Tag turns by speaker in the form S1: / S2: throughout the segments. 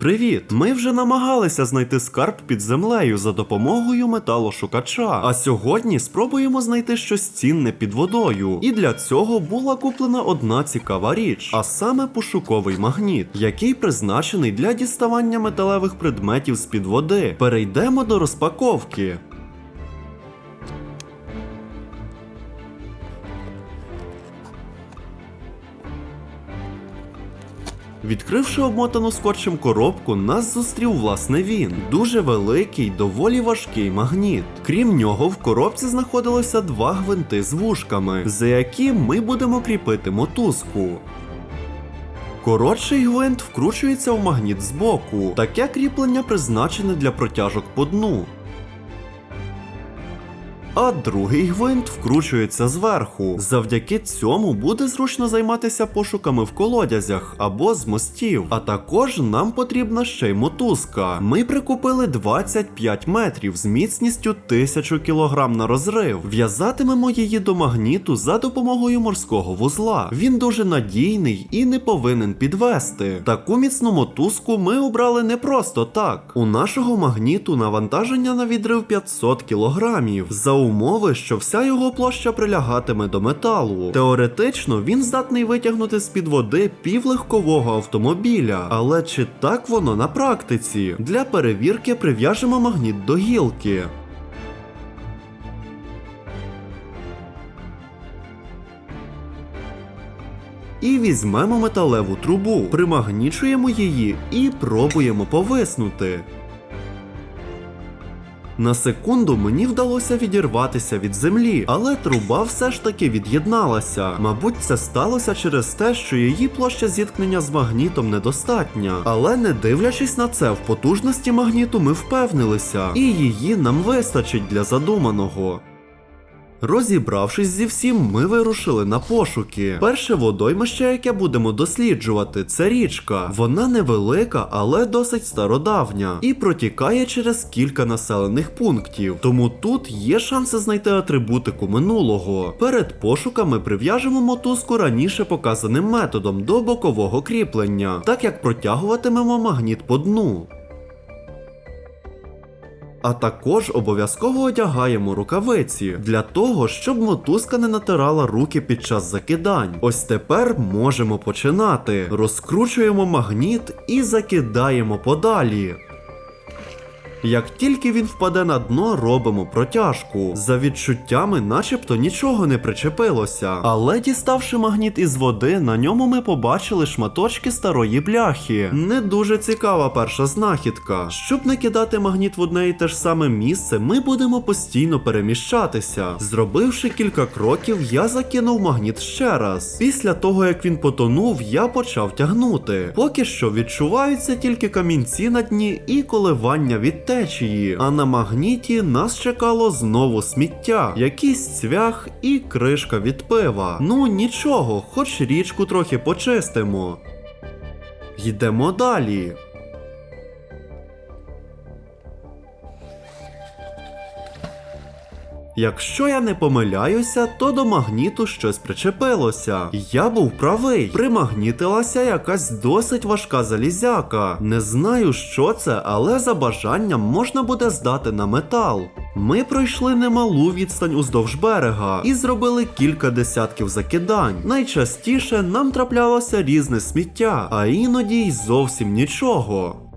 S1: Привіт! Ми вже намагалися знайти скарб під землею за допомогою металошукача. А сьогодні спробуємо знайти щось цінне під водою. І для цього була куплена одна цікава річ, а саме пошуковий магніт, який призначений для діставання металевих предметів з під води. Перейдемо до розпаковки. Відкривши обмотану скотчем коробку, нас зустрів власне він. Дуже великий, доволі важкий магніт. Крім нього, в коробці знаходилося два гвинти з вушками, за які ми будемо кріпити мотузку. Коротший гвинт вкручується в магніт збоку. Таке кріплення призначене для протяжок по дну. А другий гвинт вкручується зверху. Завдяки цьому буде зручно займатися пошуками в колодязях або з мостів. А також нам потрібна ще й мотузка. Ми прикупили 25 метрів з міцністю 1000 кг на розрив. В'язатимемо її до магніту за допомогою морського вузла. Він дуже надійний і не повинен підвести. Таку міцну мотузку ми обрали не просто так. У нашого магніту навантаження на відрив 500 кг. За умови, що вся його площа прилягатиме до металу. Теоретично він здатний витягнути з-під води півлегкового автомобіля. Але чи так воно на практиці? Для перевірки прив'яжемо магніт до гілки. І візьмемо металеву трубу, примагнічуємо її і пробуємо повиснути. На секунду мені вдалося відірватися від землі, але труба все ж таки від'єдналася. Мабуть, це сталося через те, що її площа зіткнення з магнітом недостатня. Але не дивлячись на це, в потужності магніту ми впевнилися, і її нам вистачить для задуманого. Розібравшись зі всім, ми вирушили на пошуки. Перше водоймище, яке будемо досліджувати, це річка. Вона невелика, але досить стародавня і протікає через кілька населених пунктів. Тому тут є шанси знайти атрибутику минулого. Перед пошуками прив'яжемо мотузку раніше показаним методом до бокового кріплення, так як протягуватимемо магніт по дну. А також обов'язково одягаємо рукавиці для того, щоб мотузка не натирала руки під час закидань. Ось тепер можемо починати. Розкручуємо магніт і закидаємо подалі. Як тільки він впаде на дно, робимо протяжку. За відчуттями, начебто нічого не причепилося. Але діставши магніт із води, на ньому ми побачили шматочки старої бляхи. Не дуже цікава перша знахідка. Щоб не кидати магніт в одне і те ж саме місце, ми будемо постійно переміщатися. Зробивши кілька кроків, я закинув магніт ще раз. Після того, як він потонув, я почав тягнути. Поки що відчуваються тільки камінці на дні і коливання від течії, а на магніті нас чекало знову сміття, якийсь цвях і кришка від пива. Ну нічого, хоч річку трохи почистимо. Йдемо далі. Якщо я не помиляюся, то до магніту щось причепилося. Я був правий. Примагнітилася якась досить важка залізяка. Не знаю, що це, але за бажанням можна буде здати на метал. Ми пройшли немалу відстань уздовж берега і зробили кілька десятків закидань. Найчастіше нам траплялося різне сміття, а іноді й зовсім нічого.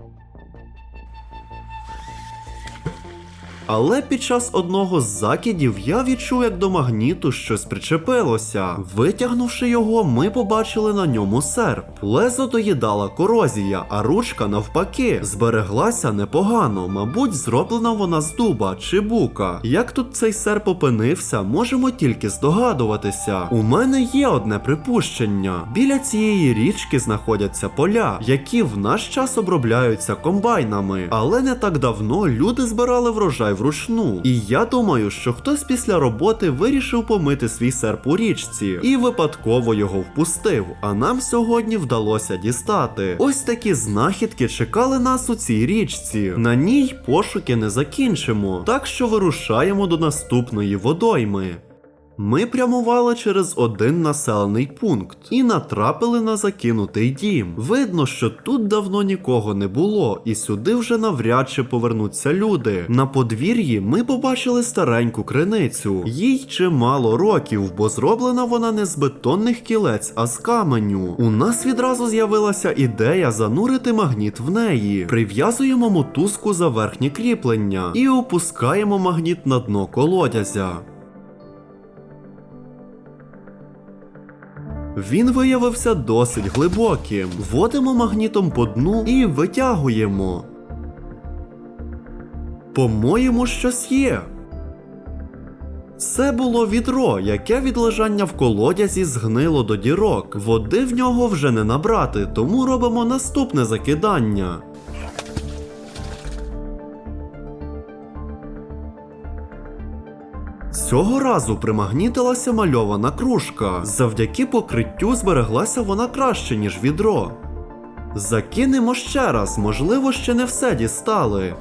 S1: Але під час одного з закидів я відчув, як до магніту щось причепилося. Витягнувши його, ми побачили на ньому серп. Лезо доїдала корозія, а ручка навпаки збереглася непогано. Мабуть, зроблена вона з дуба чи бука. Як тут цей серп опинився, можемо тільки здогадуватися. У мене є одне припущення: біля цієї річки знаходяться поля, які в наш час обробляються комбайнами. Але не так давно люди збирали врожай вручну. І я думаю, що хтось після роботи вирішив помити свій серп у річці і випадково його впустив. А нам сьогодні вдалося дістати. Ось такі знахідки чекали нас у цій річці. На ній пошуки не закінчимо, так що вирушаємо до наступної водойми. Ми прямували через один населений пункт і натрапили на закинутий дім. Видно, що тут давно нікого не було, і сюди вже навряд чи повернуться люди. На подвір'ї ми побачили стареньку криницю. Їй чимало років, бо зроблена вона не з бетонних кілець, а з каменю. У нас відразу з'явилася ідея занурити магніт в неї. Прив'язуємо мотузку за верхнє кріплення і опускаємо магніт на дно колодязя. Він виявився досить глибоким. Вводимо магнітом по дну і витягуємо. По-моєму, щось є. Це було відро, яке від лежання в колодязі згнило до дірок. Води в нього вже не набрати, тому робимо наступне закидання. Цього разу примагнітилася мальована кружка. Завдяки покриттю збереглася вона краще, ніж відро. Закинемо ще раз, можливо, ще не все дістали.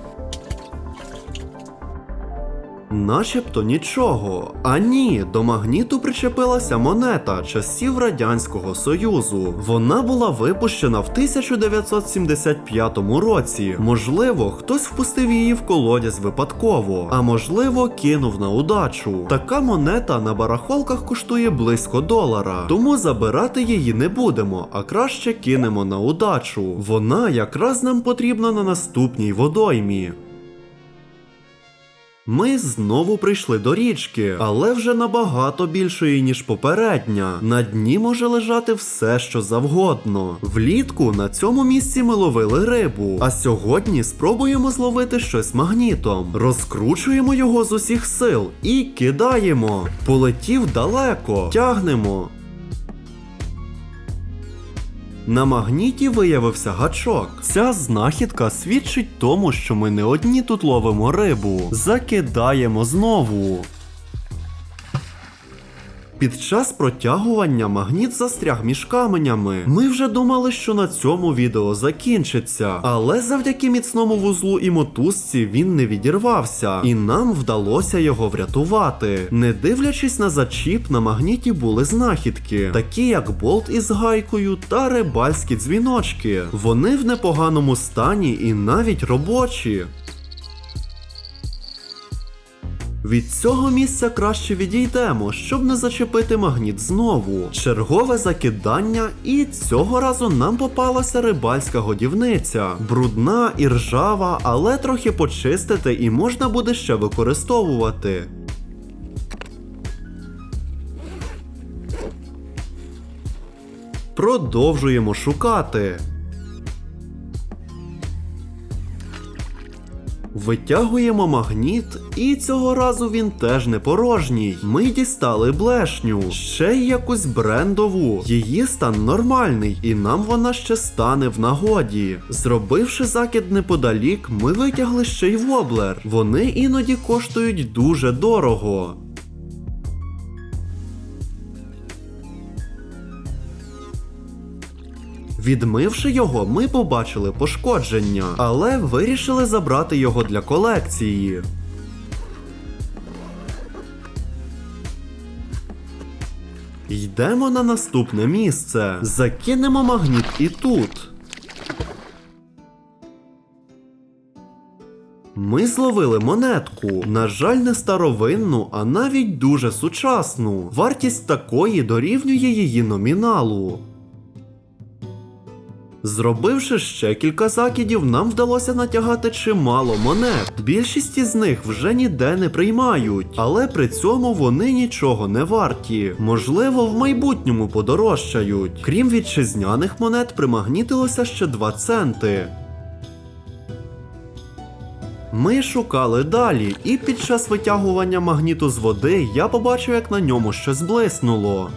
S1: Начебто нічого. А ні, до магніту причепилася монета часів Радянського Союзу. Вона була випущена в 1975 році. Можливо, хтось впустив її в колодязь випадково, а можливо, кинув на удачу. Така монета на барахолках коштує близько долара, тому забирати її не будемо, а краще кинемо на удачу. Вона якраз нам потрібна на наступній водоймі. Ми знову прийшли до річки, але вже набагато більшої, ніж попередня. На дні може лежати все, що завгодно. Влітку на цьому місці ми ловили рибу, а сьогодні спробуємо зловити щось магнітом. Розкручуємо його з усіх сил і кидаємо. Полетів далеко, тягнемо. На магніті виявився гачок. Ця знахідка свідчить тому, що ми не одні тут ловимо рибу. Закидаємо знову. Під час протягування магніт застряг між каменями. Ми вже думали, що на цьому відео закінчиться, але завдяки міцному вузлу і мотузці він не відірвався, і нам вдалося його врятувати. Не дивлячись на зачіп, на магніті були знахідки, такі як болт із гайкою та рибальські дзвіночки. Вони в непоганому стані і навіть робочі. Від цього місця краще відійдемо, щоб не зачепити магніт знову. Чергове закидання, і цього разу нам попалася рибальська годівниця. Брудна і ржава, але трохи почистити і можна буде ще використовувати. Продовжуємо шукати. Витягуємо магніт, і цього разу він теж не порожній. Ми дістали блешню, ще й якусь брендову. Її стан нормальний, і нам вона ще стане в нагоді. Зробивши закид неподалік, ми витягли ще й воблер. Вони іноді коштують дуже дорого. Відмивши його, ми побачили пошкодження, але вирішили забрати його для колекції. Йдемо на наступне місце. Закинемо магніт і тут. Ми зловили монетку. На жаль, не старовинну, а навіть дуже сучасну. Вартість такої дорівнює її номіналу. Зробивши ще кілька закидів, нам вдалося натягати чимало монет. Більшість із них вже ніде не приймають, але при цьому вони нічого не варті. Можливо, в майбутньому подорожчають. Крім вітчизняних монет, примагнітилося ще 2 центи. Ми шукали далі, і під час витягування магніту з води я побачив, як на ньому щось блиснуло.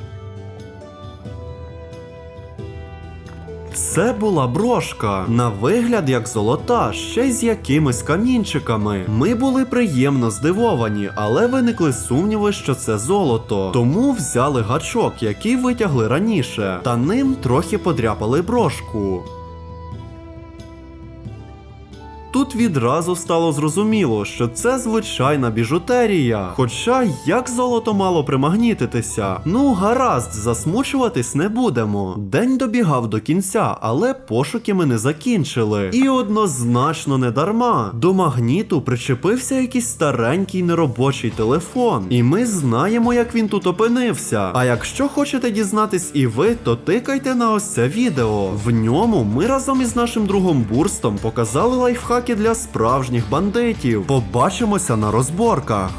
S1: Це була брошка, на вигляд як золота, ще й з якимись камінчиками. Ми були приємно здивовані, але виникли сумніви, що це золото. Тому взяли гачок, який витягли раніше, та ним трохи подряпали брошку. Тут відразу стало зрозуміло, що це звичайна біжутерія. Хоча як золото мало примагнітитися? Ну, гаразд, засмучуватись не будемо. День добігав до кінця, але пошуки ми не закінчили. І однозначно не дарма. До магніту причепився якийсь старенький неробочий телефон. І ми знаємо, як він тут опинився. А якщо хочете дізнатись і ви, то тикайте на ось це відео. В ньому ми разом із нашим другом Бурстом показали лайфхаки для справжніх бандитів. Побачимося на розборках.